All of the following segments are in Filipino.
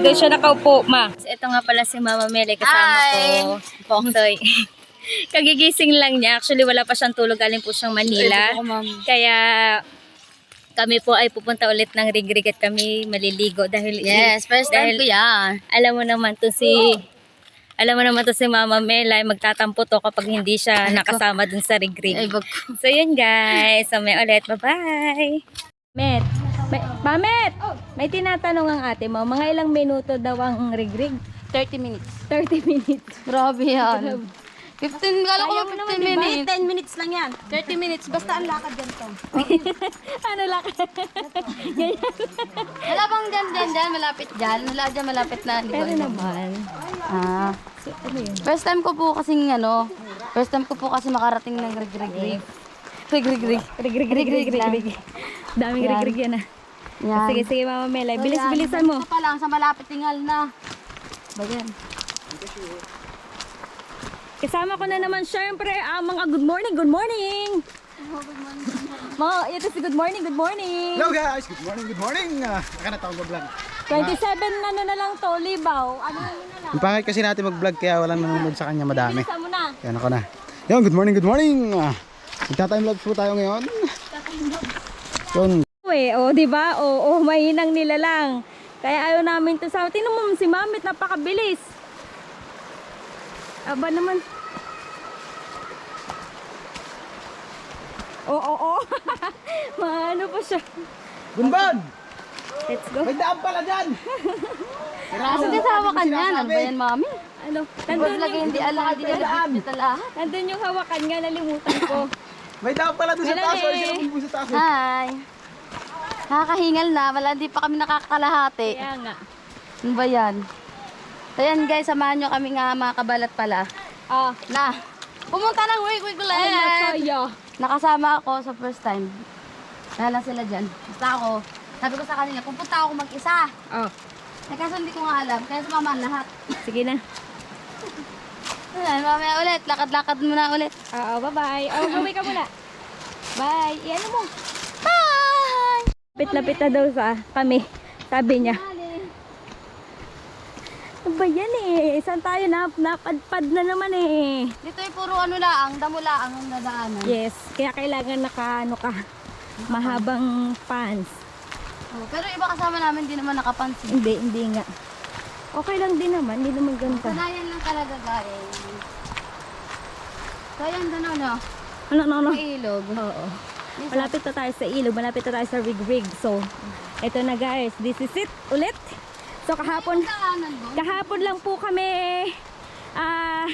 Ikaw po, ma. Ito nga pala si Mama Mele kasama Hi. ko. Pongtoy. Kagigising lang niya. Actually, wala pa siyang tulog. Galing po siyang Manila. Po, ma'am. Kaya kami po ay pupunta ulit ng Rigrig at kami maliligo dahil Yes, first time dahil ko yan. alam mo naman to si alam mo naman to si Mama Mela ay magtatampo to kapag hindi siya Ay, ko. nakasama dun sa Ay, Rigrig. bag So yun guys, so may ulit, bye-bye. Met, may, Pamet, may tinatanong ang ate mo, mga ilang minuto daw ang Rigrig? 30 minutes. 30 minutes. Grabe yan. 15, kala ko Kaya mo 15 naman, diba? minutes. 10 minutes lang yan. 30 minutes. Basta ang lakad ganito. ano lang? Wala bang dyan, dyan, dyan, malapit dyan. Wala dyan, malapit na. Di ba? Pero naman. Ah. So, ano yun? First time ko po kasing ano, first time ko po kasi makarating ng rig-rig-rig. Rig-rig-rig. Rigrig, rigrig, Rig-rig lang. rigrig. Daming Yan. rigrig yan ah. Yan. Sige, sige Mama Mela, So, bilis-bilisan yan. mo. Ito pa lang, sa malapit tingal na. Ba yan? Kasama ko na naman syempre ang mga good morning, good morning. Mga, ito si good morning, good morning. Hello guys! Good morning, good morning! Uh, Nakanataon ko vlog. 27 na ano na lang to, libaw. Ano na lang? Yung pangit kasi natin mag-vlog kaya walang nanonood sa kanya madami. Bilisan mo na. Yan ako na. Yun, good morning, good morning! Uh, Magta-time lapse po tayo ngayon. Yun. Eh, oh, di ba? Oh, oh, mahinang nila lang. Kaya ayaw namin to sa... Tingnan mo si Mamit, napakabilis. Aba naman. Oo, oo, oo. Maano pa siya. Gunban! Let's go. May daan pala dyan! Kasi kasama ka niyan. Ano ba yan, mami? Ano? Nandun Nandun lagi yung, hindi alam, hindi alam nandun yung hawakan nga, nalimutan ko. May daan pala doon sa Meron taas. eh. Wala naman sa taas. eh. Hi! Nakakahingal na, wala, hindi pa kami nakakalahati. Kaya nga. Ano ba yan? So yan guys, samahan nyo kami nga mga kabalat pala. Ah, Na, pumunta ng Wig Wig ay, masaya. Nakasama ako sa first time. Wala sila dyan. Basta ako, sabi ko sa kanila, pupunta ako mag-isa. Oh, Eh, kaso hindi ko nga alam, kaya sumama ang lahat. sige na. Ayan, mamaya ulit, lakad-lakad muna ulit. Oo, bye-bye. Oh, gawin ka muna. Bye. Iyan mo. Bye! Lapit-lapit na daw sa kami. Sabi niya. Ano ba yan eh? Saan tayo na? Napadpad na naman eh. Dito ay puro ano laang, damo laang ang dadaanan. Yes. Kaya kailangan naka, ano ka, mahabang pants. Oh, pero iba kasama namin, di naman nakapansin. Hindi, hindi nga. Okay lang din naman. Hindi naman ganito. Sanayan lang talaga guys. So ayan, doon ano, Ano, ano, ano? ilog. Oo. Malapit na tayo sa ilog. Malapit na tayo sa rig-rig. So, eto na guys. This is it. Ulit. So, kahapon. Kahapon lang po kami ah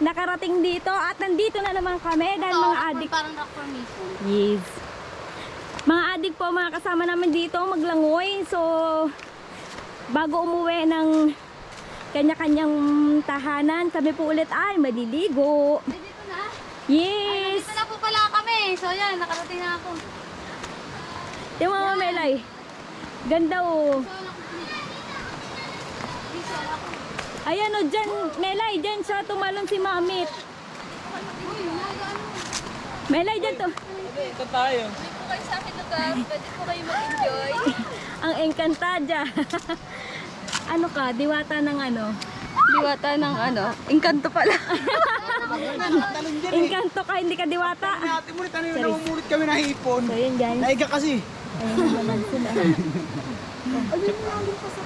nakarating dito at nandito na naman kami dahil Ito, mga adik. Parang rock formation. Yes. Mga adik po, mga kasama namin dito maglangoy. So, bago umuwi ng kanya-kanyang tahanan, kami po ulit ay maliligo. Ay, dito na. Yes! Dito na po pala kami. So yan, nakarating na ako. Di mo mga melay. Ganda oh. Ayan o, dyan, Melay, dyan siya tumalon si Mamit. Melay, dyan to. Ang Encantadia. ano ka, diwata ng ano? Diwata ng ano, engkanto pala. Encanto ka, hindi ka diwata. Ate mo, tayo na umulit kami na hipon. So yun guys. Naiga kasi. Ayun naman sila.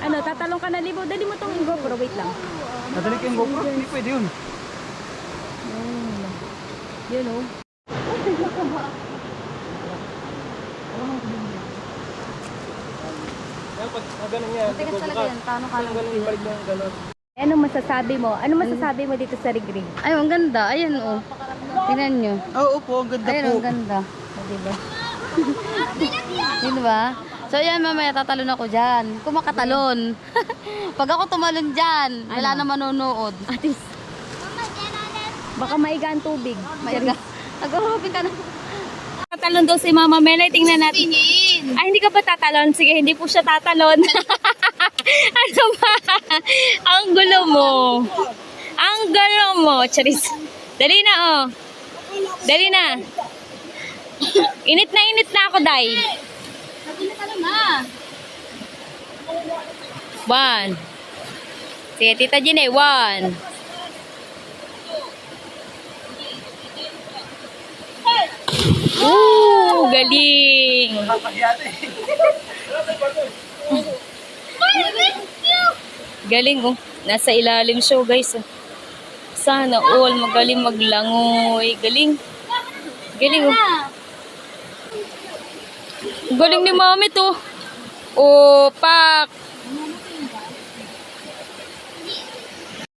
ano, tatalong ka na libo. Dali mo tong GoPro, wait lang. Nadali ko yung GoPro. Hindi pwede yun. Yun oh. Tigas talaga yan, tano ka lang. Anong masasabi mo? Anong masasabi mo dito sa Rigrig? Ay, ang ganda. Ayan oh. Tingnan nyo. Oo po, ang ganda Ayan, po. ang ganda. O, diba? Yun ba? So yan, mamaya tatalon ako dyan. Kung makatalon. Pag ako tumalon dyan, wala na manonood. Atis. Baka maiga ang tubig. Maiga. Nag-uhupin ka na. Tatalon daw si Mama Melay. Tingnan natin. Ay, hindi ka ba tatalon? Sige, hindi po siya tatalon. ano ba? Ang gulo mo. Ang gulo mo. Charis. Dali na, oh. Dali na. Init na init na ako, Day. One, Sige, Tita Gine, one. Ooh, galing. Galing oh. Nasa ilalim siya oh, guys. oh. Sana all magaling maglangoy. Galing. Galing oh. Galing ni mami to. Oh, pak.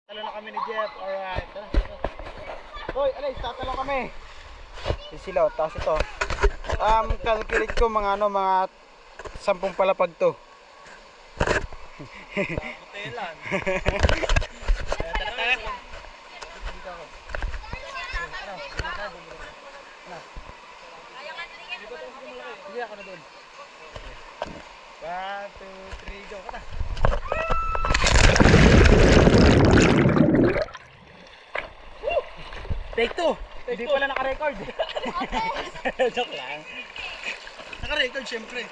Talo na kami ni Jeff. Alright. Hoy, alay, tatalo kami. Sisilaw, taas ito. Um, calculate ko mga ano, mga sampung palapag to. Hindi ako na doon. One, two, three, go. Kata. Take two. Hindi pala naka-record. Joke lang. Naka-record syempre.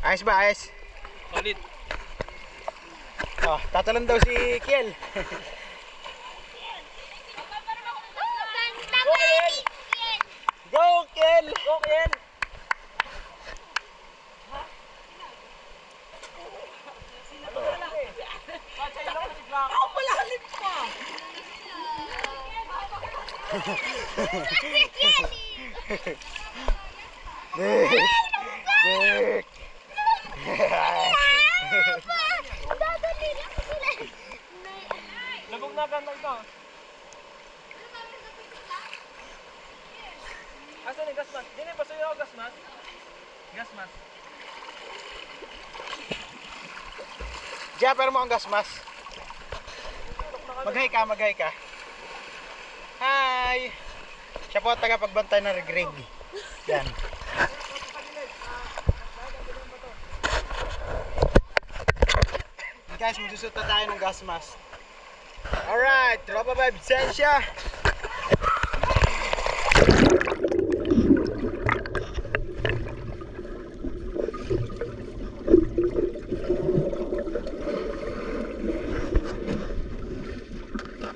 Ayos ba, ayos? Solid. Oh, tatalon daw si Kiel. Go, Kiel! Go, Kiel! Dick! Dick! Labog na ganda ito. Yung gas mask? Dini, pasuyo ako gas mask. Gas mask. Diya, pero mo ang gas mask. Mag-hi ka, mag-hi ka. Hi! Siya po ang tagapagbantay ng Greg. Yan. Guys, magsusot na tayo ng gas mask. Alright, tropa vibe, sensya.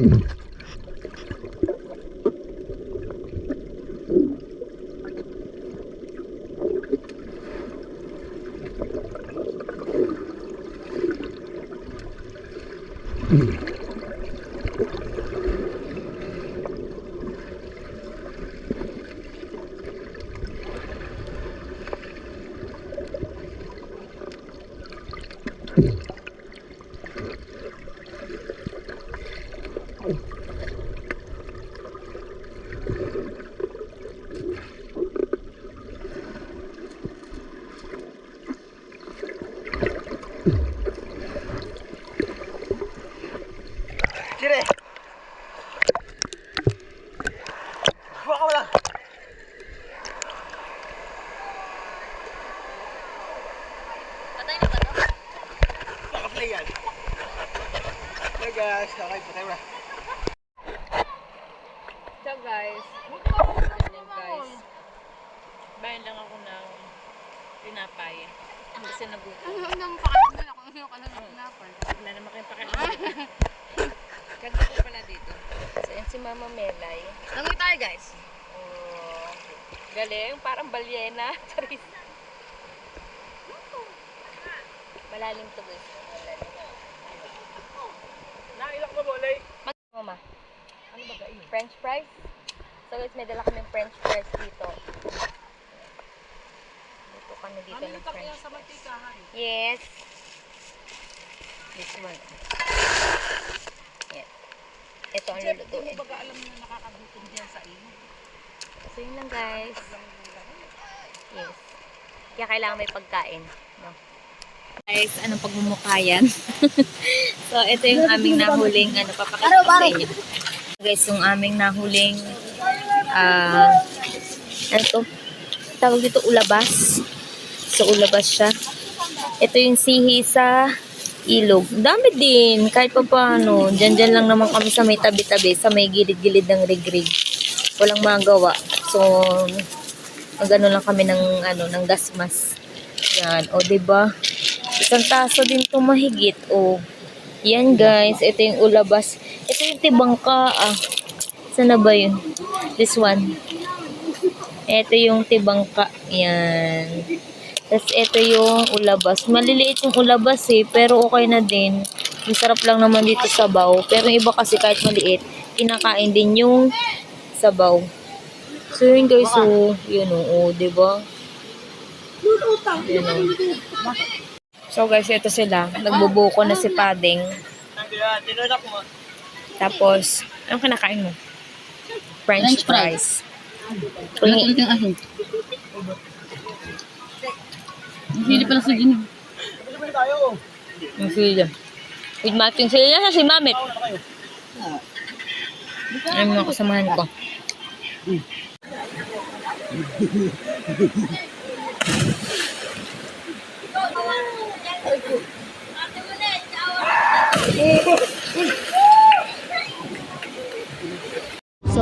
Mm-hmm. Mama Melay. Langoy tayo guys. Oh, galing. Parang balyena. Charis. Malalim to guys. Nailak mo bolay. Mama. Ano ba kayo? French fries? So guys, may dala kami french fries dito. Dito kami dito ng french fries. Yes. This one. Ito ang lulutuin. Baga alam na nakakagutom dyan sa iyo. So yun lang guys. Yes. Kaya kailangan may pagkain. No? Guys, anong pagmumukayan? so ito yung aming nahuling ano papakita ko sa inyo. Guys, yung aming nahuling ah ano to? Tawag dito ulabas. So ulabas siya. Ito yung sihi sa ilog. Dami din, kahit pa paano. Diyan, diyan lang naman kami sa may tabi-tabi, sa may gilid-gilid ng rigrig. Walang magawa. So, magano lang kami ng, ano, ng gasmas. Yan. O, ba Isang taso din to mahigit. O, yan guys. Ito yung ulabas. Ito yung tibangka. Ah. Saan na ba yun? This one. Ito yung tibangka. Yan. Tapos ito yung ulabas. Maliliit yung ulabas eh, pero okay na din. Masarap lang naman dito sabaw. Pero iba kasi kahit maliit, kinakain din yung sabaw. So yun guys, so, yun o, oh, diba? Yun o. So guys, ito sila. Nagbubuko na si Pading. Tapos, anong kinakain mo? French, French fries. fries. Pingi- yung asin. Hindi pala sa gini. Bili tayo. Yung sila. With matching sila yan si Mamit. Ay, mga kasamahan ko. So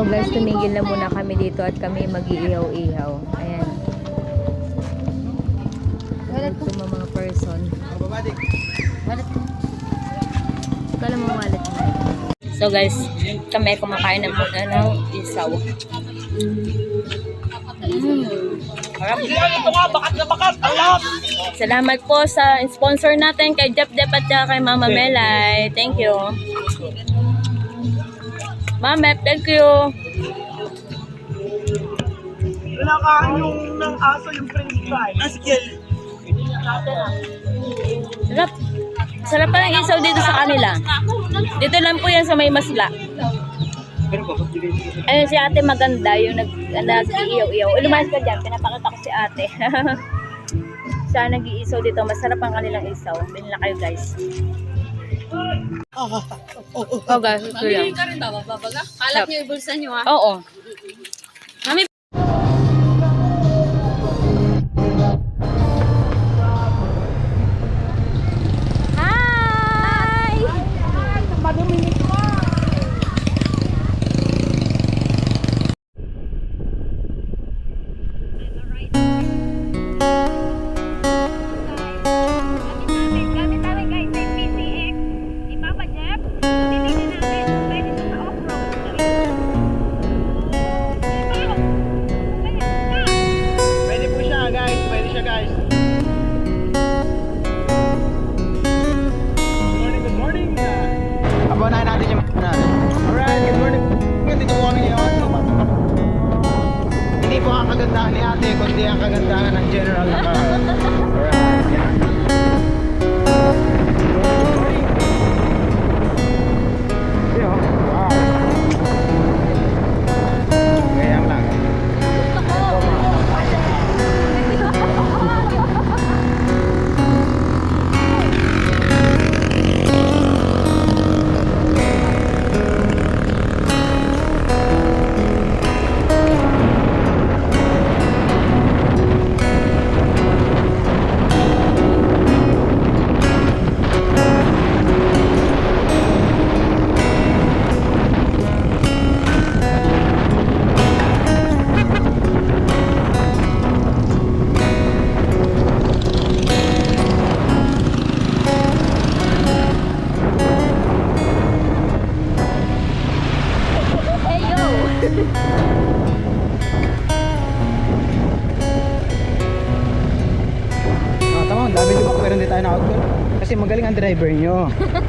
guys, tumigil na muna kami dito at kami mag-iihaw-ihaw. Ayan. Ito mga person. Mga babadik. Kala mo wallet mo. So guys, kami kumakain ng ng isaw. Mm. Salamat po sa sponsor natin kay Jep Jep at kay Mama Melay. Thank you. Ma'am, Mep, thank you. Pinakain yung ng aso yung french fry. Askil. Sarap. Sarap pa ng isaw dito sa kanila. Dito lang po yan sa may masla. Ayun si ate maganda, yung nag, nag-iiyaw-iyaw. Eh, Lumayas ka dyan, pinapakita ko si ate. Siya nag-iisaw dito, masarap ang kanilang isaw. Bilhin na kayo guys. Oh guys, ito yan. ka rin ba? Babaga? Kalap niyo yung bulsa niyo ah. Oo. on.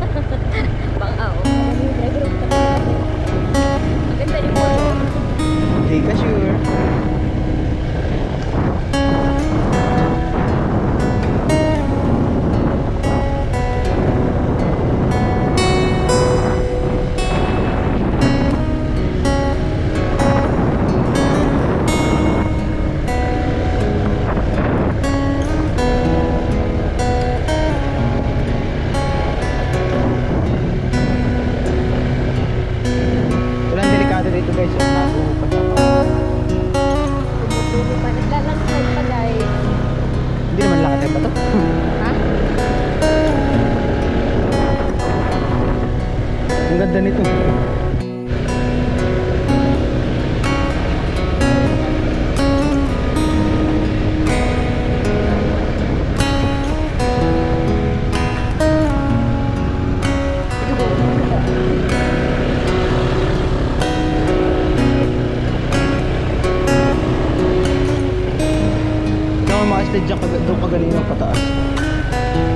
Ang mga stage dyan kag- doon kagaling pataas.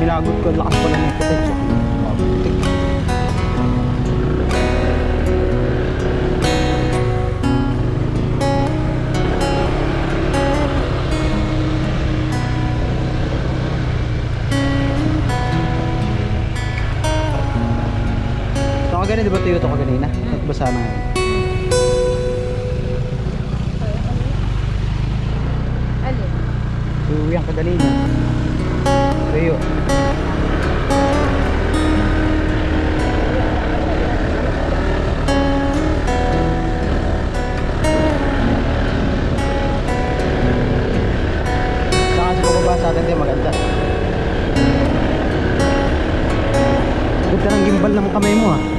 Hinagot ko, lakas pala ng potential. Mabutik. Ito kagaling, di ba Toyota ko kanina? Nagbasa na ngayon. Kagalina. Tuyo. Saka sa pababa sa atin maganda. Ganda ng gimbal ng kamay mo ah.